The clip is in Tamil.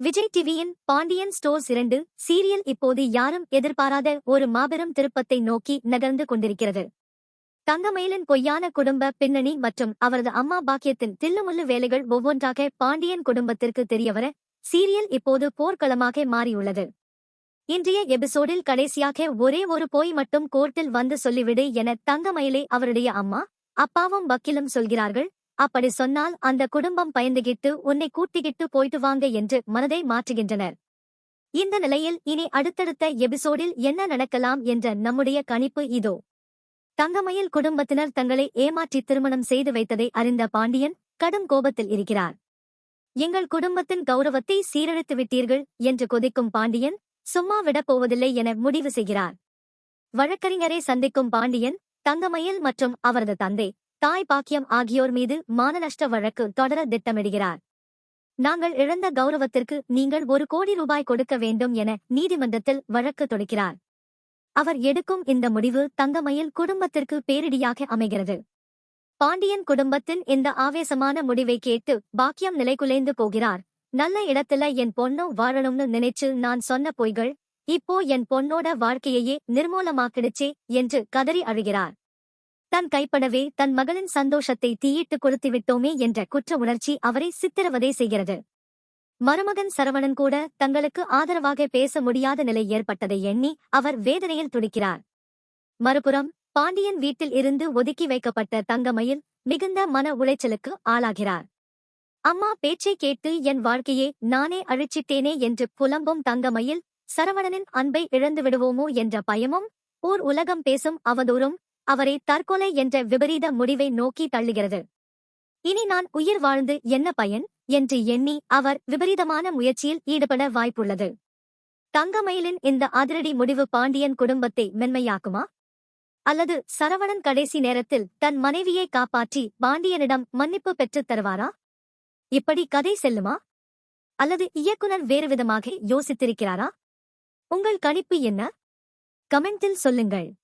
விஜய் டிவியின் பாண்டியன் ஸ்டோர்ஸ் இரண்டு சீரியல் இப்போது யாரும் எதிர்பாராத ஒரு மாபெரும் திருப்பத்தை நோக்கி நகர்ந்து கொண்டிருக்கிறது. தங்கமயிலின் பொய்யான குடும்ப பின்னணி மற்றும் அவரது அம்மா பாக்கியத்தின் தில்லுமுள்ளு வேலைகள் ஒவ்வொன்றாக பாண்டியன் குடும்பத்திற்கு தெரியவர சீரியல் இப்போது போர்க்களமாக மாறியுள்ளது. இன்றைய எபிசோடில் கடைசியாக ஒரே ஒரு போய் மட்டும் கோர்ட்டில் வந்து சொல்லிவிடு என தங்கமயிலை அவருடைய அம்மா அப்பாவும் வக்கீலும் சொல்கிறார்கள் அப்படி சொன்னால் அந்த குடும்பம் பயந்துகிட்டு உன்னை கூட்டிகிட்டு போயிட்டு வாங்க என்று மனதை மாற்றுகின்றனர். இந்த நிலையில் இனி அடுத்தடுத்த எபிசோடில் என்ன நடக்கலாம் என்ற நம்முடைய கணிப்பு இதோ. தங்கமயில் குடும்பத்தினர் தங்களை ஏமாற்றி திருமணம் செய்து வைத்ததை அறிந்த பாண்டியன் கடும் கோபத்தில் இருக்கிறார். எங்கள் குடும்பத்தின் கௌரவத்தை சீரழித்து விட்டீர்கள் என்று கொதிக்கும் பாண்டியன் சும்மா விடப் போவதில்லை என முடிவு செய்கிறார். வழக்கறிஞரை சந்திக்கும் பாண்டியன் தங்கமயில் மற்றும் அவரது தந்தை தாய் பாக்கியம் ஆகியோர் மீது மானநஷ்ட வழக்கு தொடர திட்டமிடுகிறார். நாங்கள் இழந்த கௌரவத்திற்கு நீங்கள் ஒரு கோடி ரூபாய் கொடுக்க வேண்டும் என நீதிமன்றத்தில் வழக்கு தொடுக்கிறார். அவர் எடுக்கும் இந்த முடிவு தங்கமயில் குடும்பத்திற்கு பேரிடியாக அமைகிறது. பாண்டியன் குடும்பத்தின் இந்த ஆவேசமான முடிவை கேட்டு பாக்கியம் நிலைகுலைந்து போகிறார். நல்ல இடத்துல என் பொண்ணோ வாழணும்னு நினைச்சு நான் சொன்ன பொய்கள் இப்போ என் பொண்ணோட வாழ்க்கையையே நிர்மூலமாக்கிடுச்சே என்று கதறி அழுகிறார். தன் கைப்படவே தன் மகளின் சந்தோஷத்தை தீயிட்டு கொடுத்து விட்டோமே என்ற குற்ற உணர்ச்சி அவரை சித்திரவதை செய்கிறது. மருமகன் சரவணன் கூட தங்களுக்கு ஆதரவாக பேச முடியாத நிலை ஏற்பட்டதை எண்ணி அவர் வேதனையில் துடிக்கிறார். மறுபுறம் பாண்டியன் வீட்டில் இருந்து ஒதுக்கி வைக்கப்பட்ட தங்கமயில் மிகுந்த மன உளைச்சலுக்கு ஆளாகிறார். அம்மா பேச்சை கேட்டு என் வாழ்க்கையை நானே அழிச்சிட்டேனே என்று புலம்பும் தங்கமயில் சரவணனின் அன்பை இழந்து விடுவோமோ என்ற பயமும் ஊர் உலகம் பேசும் அவதூறும் அவரை தற்கொலை என்ற விபரீத முடிவை நோக்கி தள்ளுகிறது. இனி நான் உயிர் வாழ்ந்து என்ன பயன்? என்று எண்ணி அவர் விபரீதமான முயற்சியில் ஈடுபட வாய்ப்புள்ளது. தங்கமயிலின் இந்த அதிரடி முடிவு பாண்டியன் குடும்பத்தை மென்மையாக்குமா? அல்லது சரவணன் கடைசி நேரத்தில் தன் மனைவியை காப்பாற்றி பாண்டியனிடம் மன்னிப்பு பெற்றுத் தருவாரா? இப்படி கதை செல்லுமா? அல்லது இயக்குனர் வேறு விதமாக யோசித்திருக்கிறாரா? உங்கள் கணிப்பு என்ன? கமெண்டில் சொல்லுங்கள்.